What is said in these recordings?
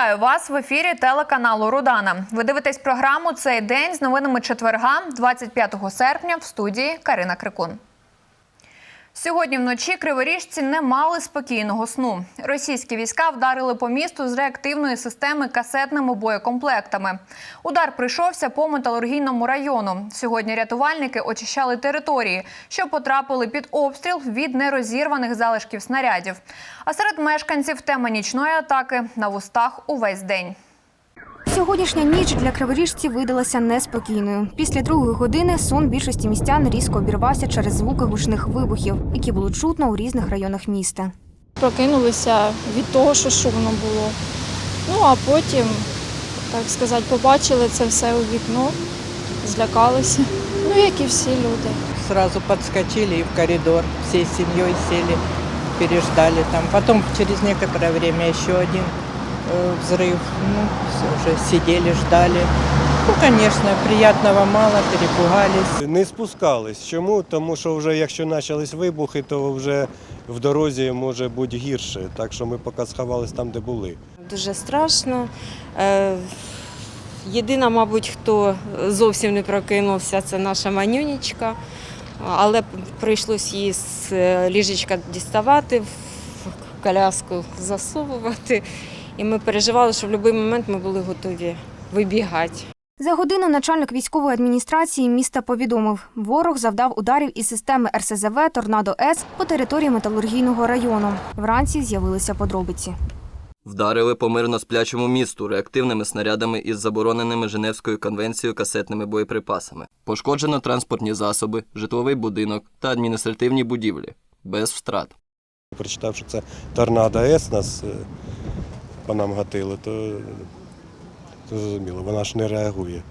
Вітаю вас в ефірі телеканалу Рудана. Ви дивитесь програму цей день з новинами четверга, 25 серпня, в студії Карина Крикун. Сьогодні вночі криворіжці не мали спокійного сну. Російські війська вдарили по місту з реактивної системи касетними боєкомплектами. Удар прийшовся по металургійному району. Сьогодні рятувальники очищали території, що потрапили під обстріл від нерозірваних залишків снарядів. А серед мешканців тема нічної атаки на вустах увесь день. Сьогоднішня ніч для криворіжців видалася неспокійною. Після другої години сон більшості містян різко обірвався через звуки гучних вибухів, які було чутно у різних районах міста. Прокинулися від того, що шумно було. Ну а потім, так сказати, побачили це все у вікно, злякалися. Ну, як і всі люди. Сразу подскочили и в коридор. Всей семьей сели, переждали там. Потом через некоторое время еще один взрыв. Ну, все, уже сидели, ждали. Ну, конечно, приятного мало, перепугались. Не спускались. Чому? Тому що вже якщо почались вибухи, то вже в дорозі може бути гірше. Так що ми поки сховались там, де були. Дуже страшно. Е, Єдина, мабуть, хто зовсім не прокинувся, це наша манюнічка. Але прийшлось її з е, ліжечка діставати, в коляску засовувати. І ми переживали, що в будь-який момент ми були готові вибігати. За годину начальник військової адміністрації міста повідомив, ворог завдав ударів із системи РСЗВ Торнадо С по території металургійного району. Вранці з'явилися подробиці. Вдарили по мирно сплячому місту реактивними снарядами із забороненими Женевською конвенцією касетними боєприпасами. Пошкоджено транспортні засоби, житловий будинок та адміністративні будівлі без втрат. Прочитав, що це торнадо С нас е, по нам гатило, то, то зрозуміло, вона ж не реагує,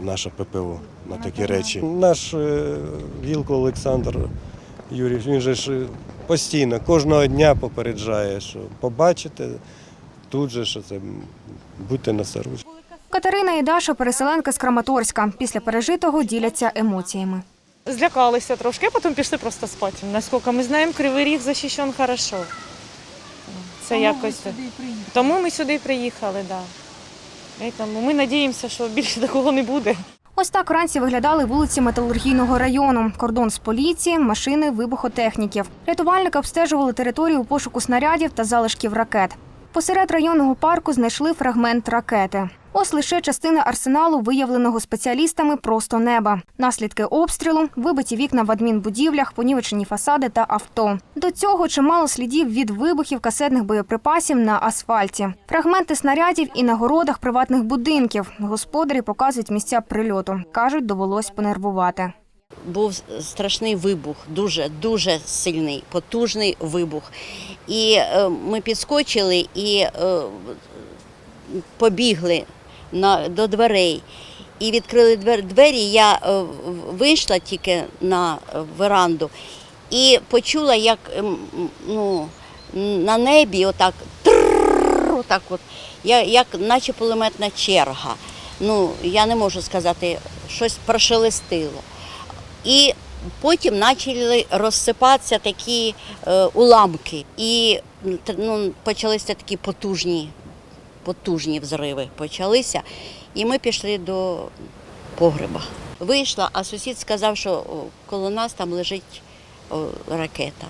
наша ППО, на такі речі. Наш е, Вілко Олександр Юрійович, він же ж е, постійно, кожного дня попереджає, що побачите тут же, що це будьте насторожі. Катерина і Даша переселенки з Краматорська. Після пережитого діляться емоціями. Злякалися трошки, а потім пішли просто спати. Наскільки ми знаємо, Кривий Ріг захищен хорошо. Це якось. Тому ми сюди приїхали, так. Да. Тому ми надіємося, що більше такого не буде. Ось так вранці виглядали вулиці металургійного району. Кордон з поліції, машини вибухотехніків. Рятувальники обстежували територію у пошуку снарядів та залишків ракет. Посеред районного парку знайшли фрагмент ракети. Ось лише частина арсеналу, виявленого спеціалістами просто неба. Наслідки обстрілу, вибиті вікна в адмінбудівлях, понівечені фасади та авто. До цього чимало слідів від вибухів касетних боєприпасів на асфальті. Фрагменти снарядів і на городах приватних будинків. Господарі показують місця прильоту. кажуть, довелось понервувати. був страшний вибух, дуже дуже сильний, потужний вибух. І е, ми підскочили і е, побігли на, до дверей. І відкрили двері. Я е, вийшла тільки на е, веранду і почула, як ну, на небі отак, отак от, як наче пулеметна черга. Ну, я не можу сказати, щось прошелестило. І потім почали розсипатися такі е, уламки. І ну, почалися такі потужні, потужні взриви почалися. І ми пішли до погреба. Вийшла, а сусід сказав, що коло нас там лежить ракета.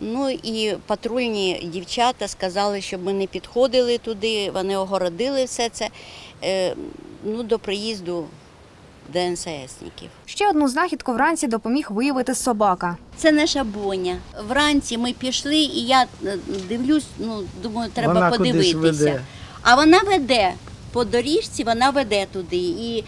Ну і патрульні дівчата сказали, щоб ми не підходили туди, вони огородили все це е, ну, до приїзду ДНССників. Ще одну знахідку вранці допоміг виявити собака. Це наша боня. Вранці ми пішли, і я е, дивлюсь, ну думаю, треба Вона кудись подивитися. веде. А вона веде по доріжці, вона веде туди. І,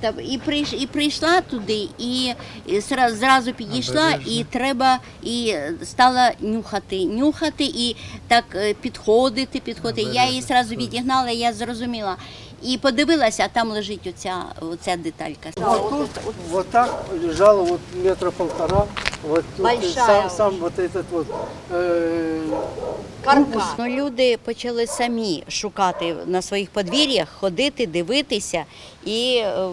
це, і, прийш, і прийшла туди, і, і зразу, підійшла, і треба і стала нюхати, нюхати і так е, підходити, підходити. Я її зразу відігнала, я зрозуміла. І подивилася, а там лежить оця, оця деталька. Вот тут вот так лежало вот метра полтора. Вот тут Большая сам, сам вот этот вот э, Ну, люди почали самі шукати на своїх подвір'ях, ходити, дивитися і е,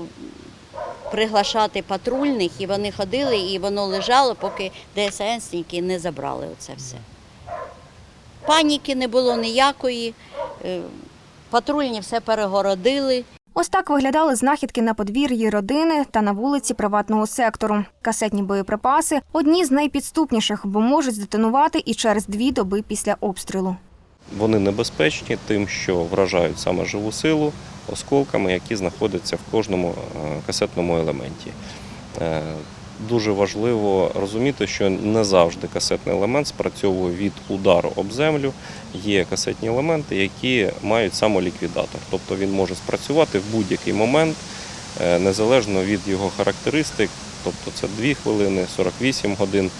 приглашати патрульних. І вони ходили, і воно лежало, поки ДСНсники не забрали оце все. Паніки не було ніякої. Е, Патрульні все перегородили. Ось так виглядали знахідки на подвір'ї родини та на вулиці приватного сектору. Касетні боєприпаси одні з найпідступніших, бо можуть здетонувати і через дві доби після обстрілу. Вони небезпечні тим, що вражають саме живу силу осколками, які знаходяться в кожному е, касетному елементі. Дуже важливо розуміти, що не завжди касетний елемент спрацьовує від удару об землю. Є касетні елементи, які мають самоліквідатор, тобто він може спрацювати в будь-який момент, е, незалежно від його характеристик, тобто це 2 хвилини, 48 годин.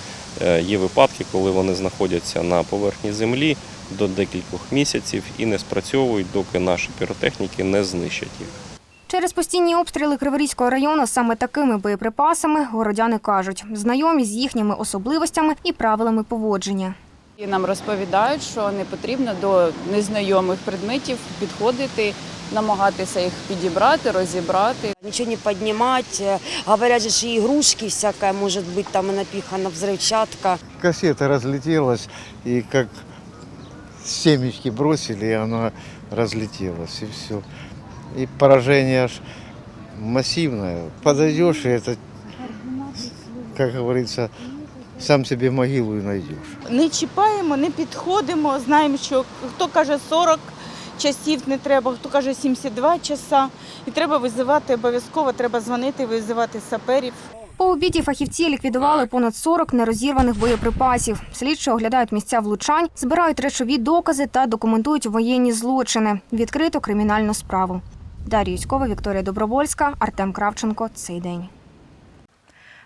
Е, Є випадки, коли вони знаходяться на поверхні землі до декількох місяців і не спрацьовують, доки наші піротехніки не знищать їх. Через постійні обстріли Криворізького району саме такими боєприпасами городяни кажуть, знайомі з їхніми особливостями і правилами поводження. І нам розповідають, що не потрібно до незнайомих предметів підходити, намагатися їх підібрати, розібрати. Ничего не поднимать. Э, Говорят же, что и игрушки всякое, может быть, там и напихана взрывчатка. Кассета разлетелась, и как семечки бросили, и она разлетелась, и все. И поражение аж массивное. Подойдешь, и это, как говорится, сам себе могилу и найдешь. Не чіпаємо, не підходимо. Знаємо, що хто каже 40 часів не треба, хто каже 72 часа. І треба визивати обов'язково, треба дзвонити, визивати саперів. По обіді фахівці ліквідували понад 40 нерозірваних боєприпасів. Слідчі оглядають місця влучань, збирають речові докази та документують воєнні злочини. Відкрито кримінальну справу. Дар'я Юськова, Вікторія Добровольська, Артем Кравченко. Цей день.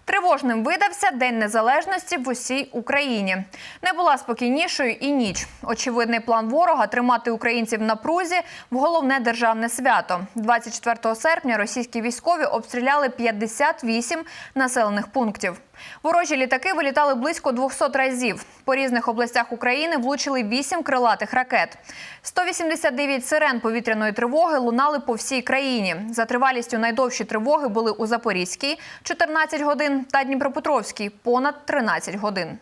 Тривожним видався День Незалежності в усій Україні. Не була спокійнішою і ніч. Очевидний план ворога тримати українців на прузі в головне державне свято. 24 серпня російські військові обстріляли 58 населених пунктів. Ворожі літаки вилітали близько 200 разів. По різних областях України влучили 8 крилатих ракет. 189 сирен повітряної тривоги лунали по всій країні. За тривалістю найдовші тривоги були у Запорізькій – 14 годин та Дніпропетровській – понад 13 годин.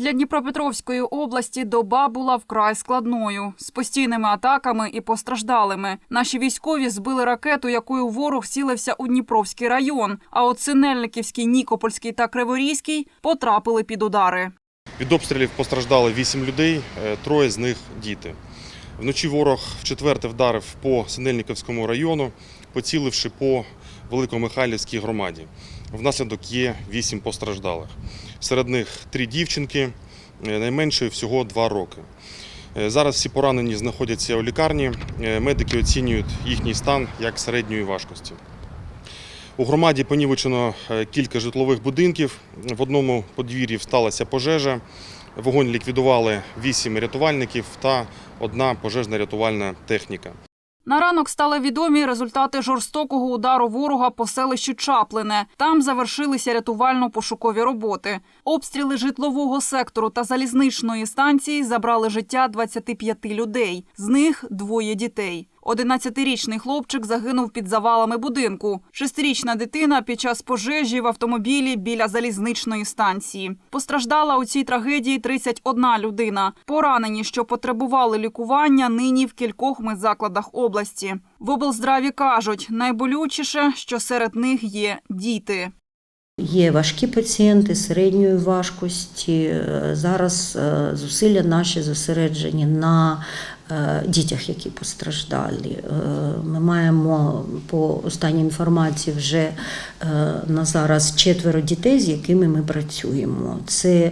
Для Дніпропетровської області доба була вкрай складною з постійними атаками і постраждалими. Наші військові збили ракету, якою ворог цілився у Дніпровський район. А от Синельниківський, Нікопольський та Криворізький потрапили під удари. Від обстрілів постраждали 8 людей, е, троє з них діти. Вночі ворог вчетверте вдарив по Синельниковському району, поціливши по Великомихайлівській громаді. Внаслідок є 8 постраждалих. Серед них три дівчинки, е, найменшої всього 2 роки. Е, Зараз всі поранені знаходяться у лікарні. Е, Медики оцінюють їхній стан як середньої важкості. У громаді понівечено кілька житлових будинків. В одному подвір'ї сталася пожежа. Вогонь ліквідували вісім рятувальників та одна пожежна рятувальна техніка. На ранок стали відомі результати жорстокого удару ворога по селищу Чаплине. Там завершилися рятувально-пошукові роботи. Обстріли житлового сектору та залізничної станції забрали життя 25 людей. З них двоє дітей. 11-річний хлопчик загинув під завалами будинку. Шестирічна дитина під час пожежі в автомобілі біля залізничної станції. Постраждала у цій трагедії 31 людина. Поранені, що потребували лікування, нині в кількох медзакладах області. В облздраві кажуть, найболючіше, що серед них є діти. Є важкі пацієнти середньої важкості. Е, Зараз е, зусилля наші зосереджені на дітях, які постраждали. Е, Ми маємо по останній інформації вже е, на зараз четверо дітей, з якими ми працюємо. Це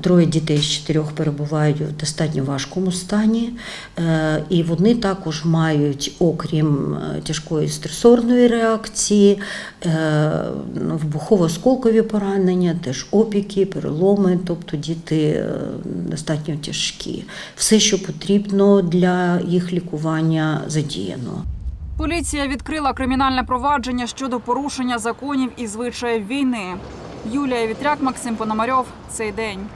троє дітей з чотирьох перебувають в достатньо важкому стані, Е, і вони також мають, окрім е, тяжкої стресорної реакції, е, ну, вибухово-осколкові поранення, теж опіки, переломи, тобто діти достатньо тяжкі. Все, що потрібно для їх лікування, задіяно. Поліція відкрила кримінальне провадження щодо порушення законів і звичаїв війни. Юлія Вітряк, Максим Пономарьов. Цей день.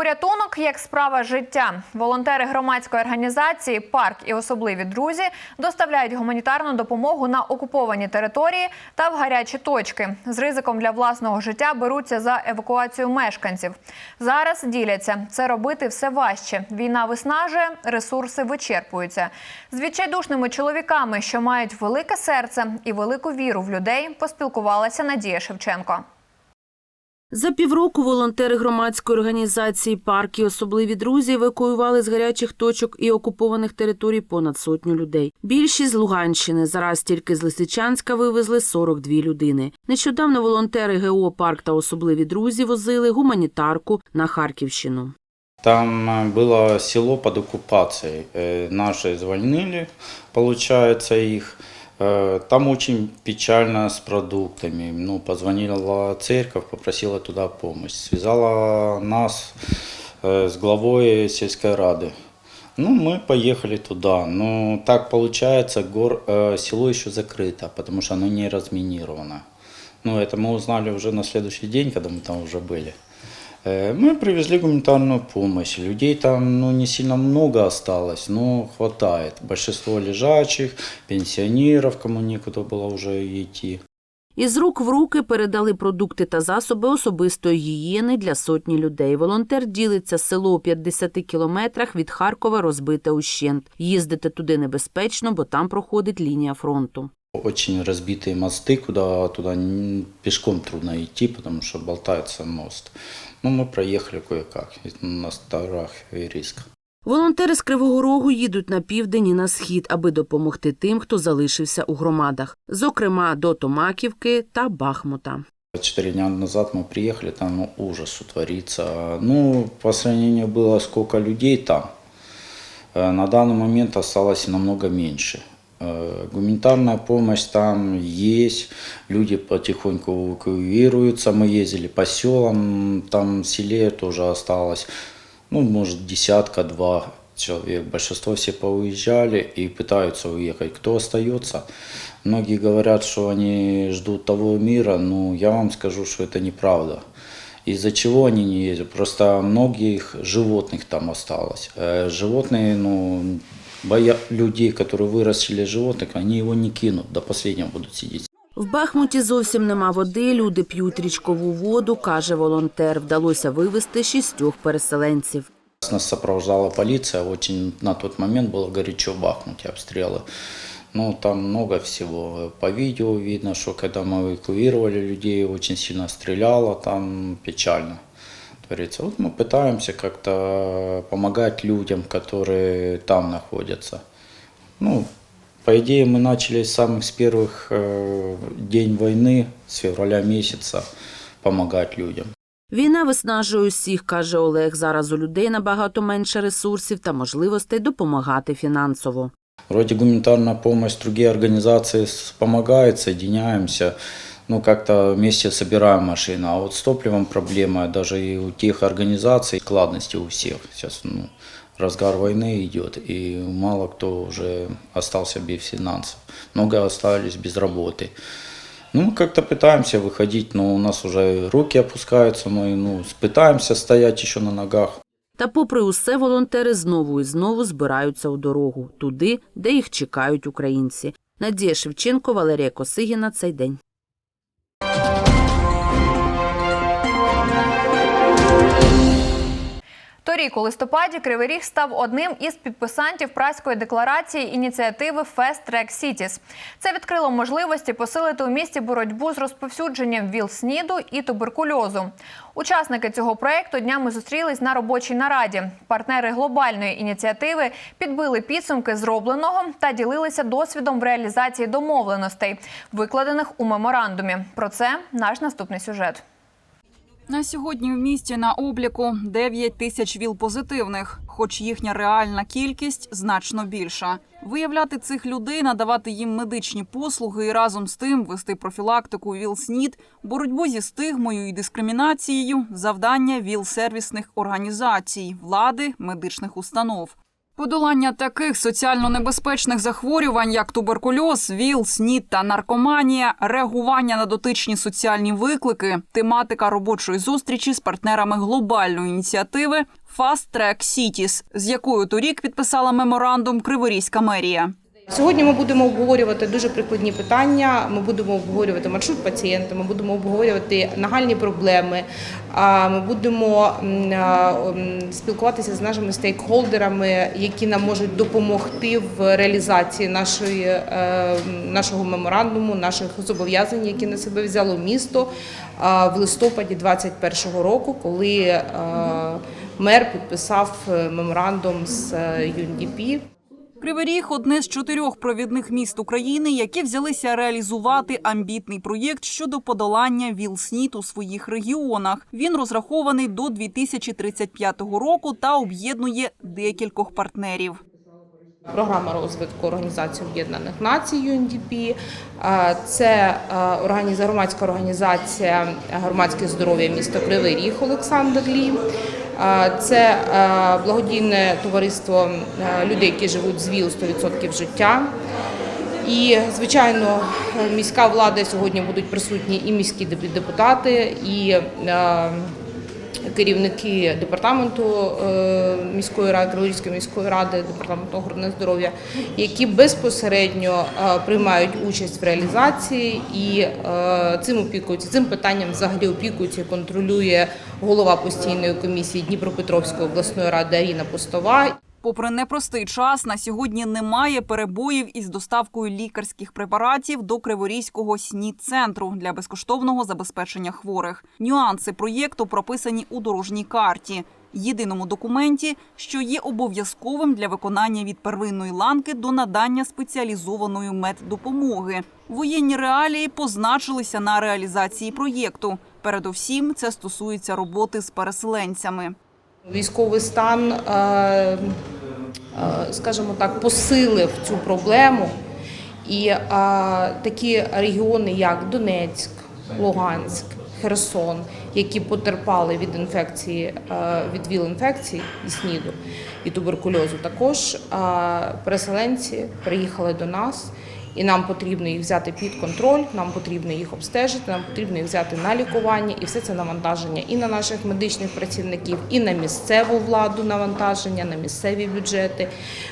Порятунок як справа життя. Волонтери громадської організації Парк і особливі друзі доставляють гуманітарну допомогу на окуповані території та в гарячі точки. З ризиком для власного життя беруться за евакуацію мешканців. Зараз діляться це робити все важче. Війна виснажує, ресурси вичерпуються. З відчайдушними чоловіками, що мають велике серце і велику віру в людей, поспілкувалася Надія Шевченко. За півроку волонтери громадської організації «Парк» і особливі друзі евакуювали з гарячих точок і окупованих територій понад сотню людей. Більшість з Луганщини. Зараз тільки з Лисичанська вивезли 42 людини. Нещодавно волонтери ГО «Парк» та особливі друзі возили гуманітарку на Харківщину. Там э, было село под оккупацией. Э, Наши звольнили, получается, их. Э, Там очень печально с продуктами. Ну, позвонила церковь, попросила туда помощь. Связала нас э, с главой сельской рады. Ну, мы поехали туда. Но так получается, гор, э, село еще закрыто, потому что оно не разминировано. Ну, это мы узнали уже на следующий день, когда мы там уже были. Э, Мы привезли гуманитарную помощь. Людей там ну, не сильно много осталось, но хватает. Большинство лежачих, пенсионеров, кому некуда было уже идти. Із рук в руки передали продукти та засоби особистої гігієни для сотні людей. Волонтер ділиться село у 50 кілометрах від Харкова розбите ущент. Їздити туди небезпечно, бо там проходить лінія фронту. Очень разбитые мосты, куда туда н- пешком трудно идти, потому что болтается мост. Ну, мы проехали кое-как, и на старах и риск. Волонтери з Кривого Рогу їдуть на південь і на схід, аби допомогти тим, хто залишився у громадах, зокрема до Томаківки та Бахмута. Четыре дня назад мы приехали, там ну, ужас творится. Ну, по сравнению было сколько людей там, э, на данный момент осталось намного меньше. Э, Гуманитарная помощь там есть, люди потихоньку эвакуируются. Мы ездили по селам, там в селе тоже осталось, ну, может, десятка-два человек. Большинство все поуезжали и пытаются уехать. Кто остается? Многие говорят, что они ждут того мира, но я вам скажу, что это неправда. Из-за чего они не ездят? Просто многих животных там осталось. Э, Животные, ну, боя людей, которые вырастили животных, они его не кинут, до последнего будут сидеть. В Бахмуті зовсім нема води, люди п'ють річкову воду, каже волонтер. Вдалося вивезти шістьох переселенців. Нас сопровождала полиция, очень на тот момент было горячо в Бахмуте, обстрелы. Ну, там много всего. По видео видно, что когда мы эвакуировали людей, очень сильно стреляло, там печально творится. Вот мы пытаемся как-то помогать людям, которые там находятся. Ну, по идее, мы начали с самых с первых э, день войны, с февраля месяца, помогать людям. Війна виснажує усіх, каже Олег. Зараз у людей набагато менше ресурсів та можливостей допомагати фінансово. Вроде гуманитарная помощь, другие организации с- помогают, соединяемся, ну как-то вместе собираем машины. А вот с топливом проблема, даже и у тех организаций, складности у всех. Сейчас ну, разгар войны идет, и мало кто уже остался без финансов. Много остались без работы. Ну, мы как-то пытаемся выходить, но у нас уже руки опускаются, мы ну, пытаемся стоять еще на ногах. Та, попри усе, волонтери знову і знову збираються у дорогу туди, де їх чекають українці. Надія Шевченко, Валерія Косигіна. Цей день. Торік у листопаді Кривий Ріг став одним із підписантів праської декларації ініціативи Fast Track Cities. Це відкрило можливості посилити у місті боротьбу з розповсюдженням ВІЛ-СНІДу і туберкульозу. Учасники цього проекту днями зустрілись на робочій нараді. Партнери глобальної ініціативи підбили підсумки зробленого та ділилися досвідом в реалізації домовленостей, викладених у меморандумі. Про це наш наступний сюжет. На сьогодні в місті на обліку 9 тисяч ВІЛ-позитивних, хоч їхня реальна кількість значно більша. Виявляти цих людей, надавати їм медичні послуги і разом з тим вести профілактику ВІЛ-СНІД, боротьбу зі стигмою і дискримінацією – завдання ВІЛ-сервісних організацій, влади, медичних установ. Подолання таких соціально небезпечних захворювань, як туберкульоз, ВІЛ, СНІД та наркоманія, реагування на дотичні соціальні виклики, тематика робочої зустрічі з партнерами глобальної ініціативи Fast Track Cities, з якою торік підписала меморандум Криворізька мерія. Сьогодні ми будемо обговорювати дуже прикладні питання. Ми будемо обговорювати маршрут пацієнта, ми будемо обговорювати нагальні проблеми. Ми будемо спілкуватися з нашими стейкхолдерами, які нам можуть допомогти в реалізації нашої, е, нашого меморандуму, наших зобов'язань, які на себе взяло місто в листопаді 2021 року, коли е, мер підписав е, меморандум з UNDP. Кривий Ріг – одне з чотирьох провідних міст України, які взялися реалізувати амбітний проєкт щодо подолання ВІЛ-СНІД у своїх регіонах. Він розрахований до 2035 року та об'єднує декількох партнерів. Програма розвитку Організації Об'єднаних Націй. Е, Це громадська організація громадське здоров'я міста Кривий Ріг Олександр Лі. Це е, благодійне товариство е, людей, які живуть з ВІЛ 100% життя. І, звичайно, міська влада сьогодні будуть присутні і міські депутати, і е, керівники департаменту е, міської ради, Криворізької міської ради, департаменту охорони здоров'я, які безпосередньо е, приймають участь в реалізації і е, цим опікуються. Цим питанням взагалі опікується контролює голова постійної комісії Дніпропетровської обласної ради Аріна Пустова. Попри непростий час, на сьогодні немає перебоїв із доставкою лікарських препаратів до Криворізького СНІД-центру для безкоштовного забезпечення хворих. Нюанси проєкту прописані у дорожній карті. Єдиному документі, що є обов'язковим для виконання від первинної ланки до надання спеціалізованої меддопомоги. Воєнні реалії позначилися на реалізації проєкту. Передовсім це стосується роботи з переселенцями. Військовий стан, е, е, скажімо так, посилив цю проблему. І е, такі регіони, як Донецьк, Луганськ, Херсон, які потерпали від інфекції, від ВІЛ-інфекції і СНІДу і туберкульозу, також переселенці приїхали до нас І нам потрібно їх взяти під контроль, нам потрібно їх обстежити, нам потрібно їх взяти на лікування, і все це навантаження і на наших медичних працівників, і на місцеву владу навантаження, на місцеві бюджети.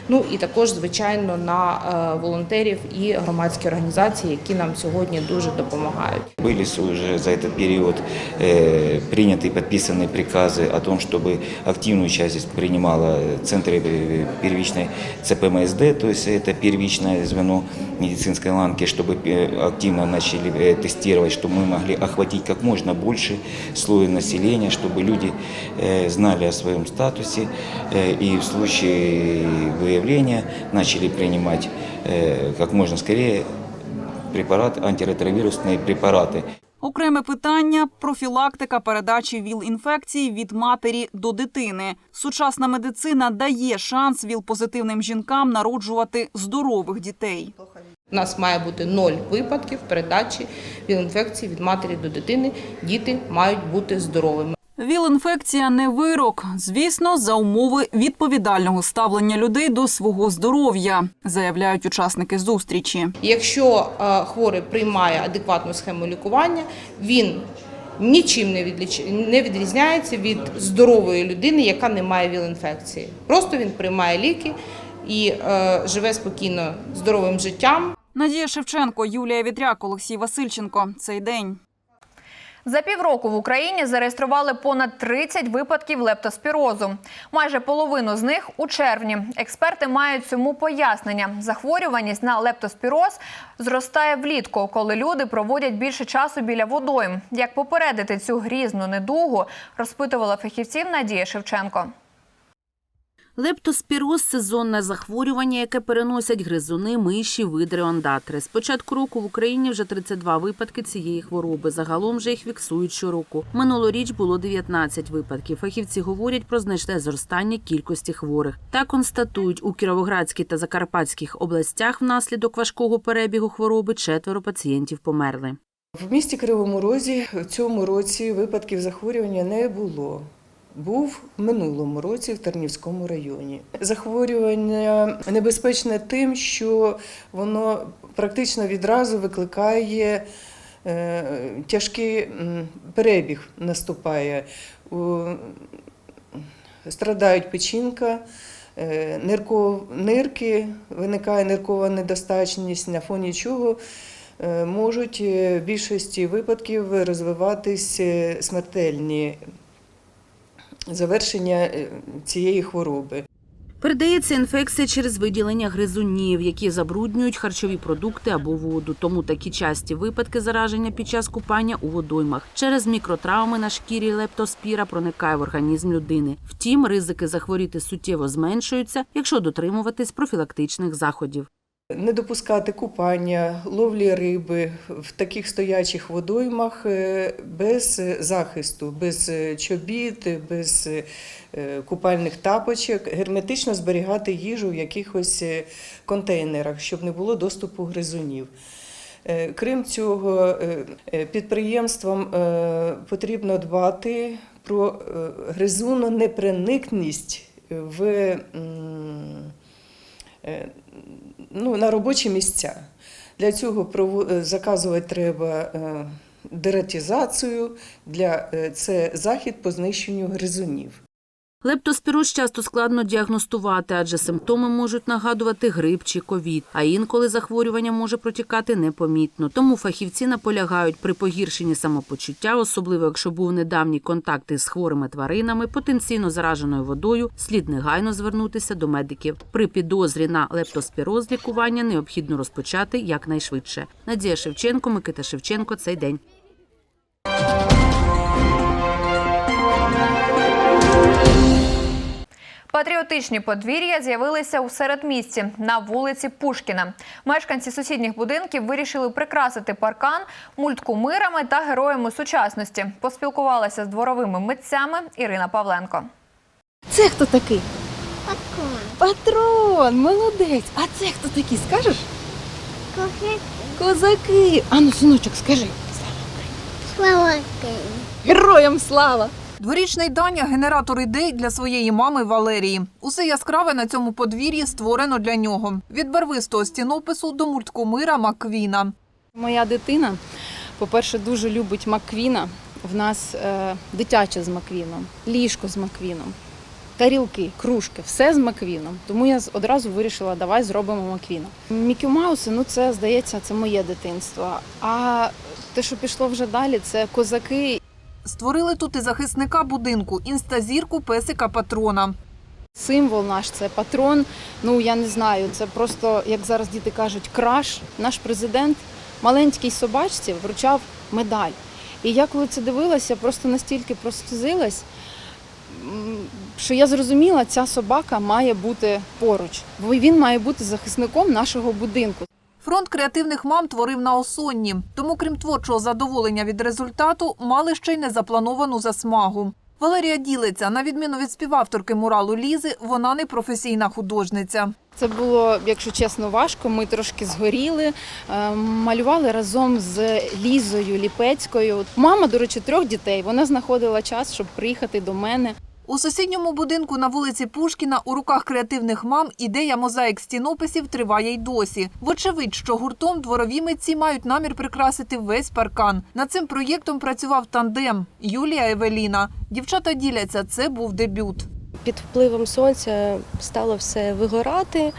Ну і також, звичайно, на е, волонтерів і громадські організації, які нам сьогодні дуже допомагають. Были уже за этот период э, приняты и подписаны приказы о том, чтобы активную часть здесь принимала центры э, первичной ЦПМСД, то есть это первичное звено медицинской ланки, чтобы э, активно начали э, тестировать, чтобы мы могли охватить как можно больше слоя населения, чтобы люди э, знали о своем статусе э, и в случае выявления начали принимать э, как можно скорее препараты, антиретровирусные препараты. Окреме питання профілактика передачі ВІЛ-інфекції від матері до дитини. Сучасна медицина дає шанс ВІЛ-позитивним жінкам народжувати здорових дітей. У нас має бути ноль випадків передачі ВІЛ-інфекції від матері до дитини. Діти мають бути здоровими. ВІЛ-інфекція не вирок, звісно, за умови відповідального ставлення людей до свого здоров'я, заявляють учасники зустрічі. Якщо е, хворий приймає адекватну схему лікування, він нічим не, не відрізняється від здорової людини, яка не має ВІЛ-інфекції. Просто він приймає ліки і е, живе спокійно здоровим життям. Надія Шевченко, Юлія Вітряк, Олексій Васильченко. Цей день. За півроку в Україні зареєстрували понад 30 випадків лептоспірозу. Майже половину з них у червні. Експерти мають цьому пояснення. Захворюваність на лептоспіроз зростає влітку, коли люди проводять більше часу біля водойм. Як попередити цю грізну недугу, розпитувала фахівців Надія Шевченко. Лептоспіроз – сезонне захворювання, яке переносять гризуни, миші, видри, ондатри. З початку року в Україні вже 32 випадки цієї хвороби. Загалом же їх фіксують щороку. Минулоріч було 19 випадків. Фахівці говорять про значне зростання кількості хворих. Та констатують, у Кіровоградській та Закарпатських областях внаслідок важкого перебігу хвороби четверо пацієнтів померли. В місті Кривому Розі в цьому році випадків захворювання не було. Був в минулому році в Тернівському районі. Захворювання небезпечне тим, що воно практично відразу викликає е, тяжкий перебіг наступає. Страдають печінка, е, нирки, виникає ниркова недостатність, на фоні чого е, можуть в більшості випадків розвиватись смертельні завершення е, цієї хвороби. Передається інфекція через виділення гризунів, які забруднюють харчові продукти або воду. Тому такі часті випадки зараження під час купання у водоймах через мікротравми на шкірі лептоспіра проникає в організм людини. Втім, ризики захворіти суттєво зменшуються, якщо дотримуватись профілактичних заходів. Не допускати купання, ловлі риби в таких стоячих водоймах е, без захисту, без е, чобіт, без е, купальних тапочок, герметично зберігати їжу в якихось контейнерах, щоб не було доступу гризунів. Крім цього, підприємствам потрібно дбати про гризунонеприникність в ну, на робочі місця. Для цього е, заказувати треба дератізацію, дератизацію, для, е, це захід по знищенню гризунів. Лептоспіроз часто складно діагностувати, адже симптоми можуть нагадувати грип чи ковід, а інколи захворювання може протікати непомітно. Тому фахівці наполягають при погіршенні самопочуття, особливо якщо був недавній контакт із хворими тваринами, потенційно зараженою водою, слід негайно звернутися до медиків. При підозрі на лептоспіроз лікування необхідно розпочати якнайшвидше. Надія Шевченко, Микита Шевченко. Цей день. Патріотичні подвір'я з'явилися у середмісті на вулиці Пушкіна. Мешканці сусідніх будинків вирішили прикрасити паркан мульткумирами та героями сучасності. Поспілкувалася з дворовими митцями Ірина Павленко. Це хто такий? Патрон, Патрон, молодець. А це хто такі, скажеш? Козаки. А ну, синочок, скажи. Слава Героям слава! Дворічний Даня генератор ідей для своєї мами Валерії. Усе яскраве на цьому подвір'ї створено для нього. Від барвистого стінопису до мульткумира Маквіна. Моя дитина, по-перше, дуже любить Маквіна. В нас е, дитяче з Маквіном, ліжко з Маквіном, тарілки, кружки, все з Маквіном. Тому я одразу вирішила, давай зробимо Маквіна. Мікі Мауси, ну це здається, це моє дитинство. А те, що пішло вже далі, це козаки. Створили тут і захисника будинку, інстазірку песика патрона. Символ наш це патрон. Ну я не знаю, це просто, як зараз діти кажуть, краш. Наш президент маленькій собачці вручав медаль. І я коли це дивилася, просто настільки прослізилась, що я зрозуміла, ця собака має бути поруч, бо він має бути захисником нашого будинку. Фронт креативних мам творив на осонні. Тому, крім творчого задоволення від результату, мали ще й незаплановану засмагу. Валерія ділиться, на відміну від співавторки муралу Лізи, вона не професійна художниця. Це було, якщо чесно, важко. Ми трошки згоріли, е, малювали разом з Лізою Ліпецькою. Мама, до речі, трьох дітей. Вона знаходила час, щоб приїхати до мене. У сусідньому будинку на вулиці Пушкіна у руках креативних мам ідея мозаїк стінописів триває й досі. Вочевидь, що гуртом дворові митці мають намір прикрасити весь паркан. Над цим проєктом працював тандем Юлія Евеліна. Дівчата діляться, це був дебют. Під впливом сонця стало все вигорати.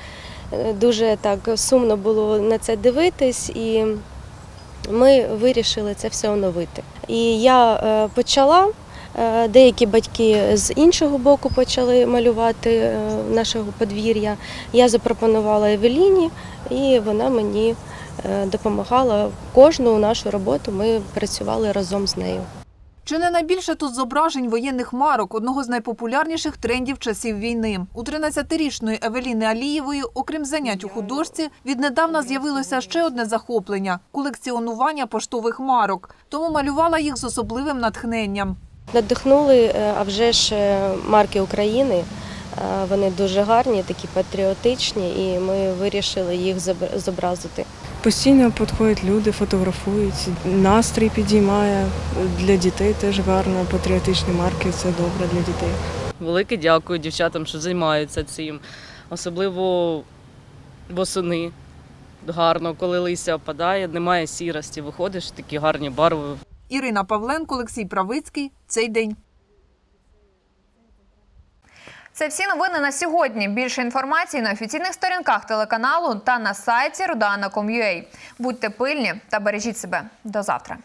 Е, Дуже так сумно було на це дивитись, і ми вирішили це все оновити. І я е, почала. Е, Деякі батьки з іншого боку почали малювати е, нашого подвір'я. Я запропонувала Евеліні, і вона мені е, допомагала. Кожну нашу роботу ми працювали разом з нею. Чи не найбільше тут зображень воєнних марок, одного з найпопулярніших трендів часів війни. У 13-річної Евеліни Алієвої, окрім занять у художці, віднедавна з'явилося ще одне захоплення колекціонування поштових марок. Тому малювала їх з особливим натхненням. Надихнули, е, а вже ж е, марки України. Е, Вони дуже гарні, такі патріотичні, і ми вирішили їх зобразити. Постійно підходять люди, фотографують, настрій підіймає. Для дітей теж гарно, патріотичні марки це добре для дітей. Велике дякую дівчатам, що займаються цим. Особливо восени. Гарно, коли листя опадає, немає сірості, виходиш, такі гарні барви. Ірина Павленко, Олексій Правицький. Цей день. Це всі новини на сьогодні. Більше інформації на офіційних сторінках телеканалу та на сайті rudana.com.ua. Будьте пильні та бережіть себе. До завтра.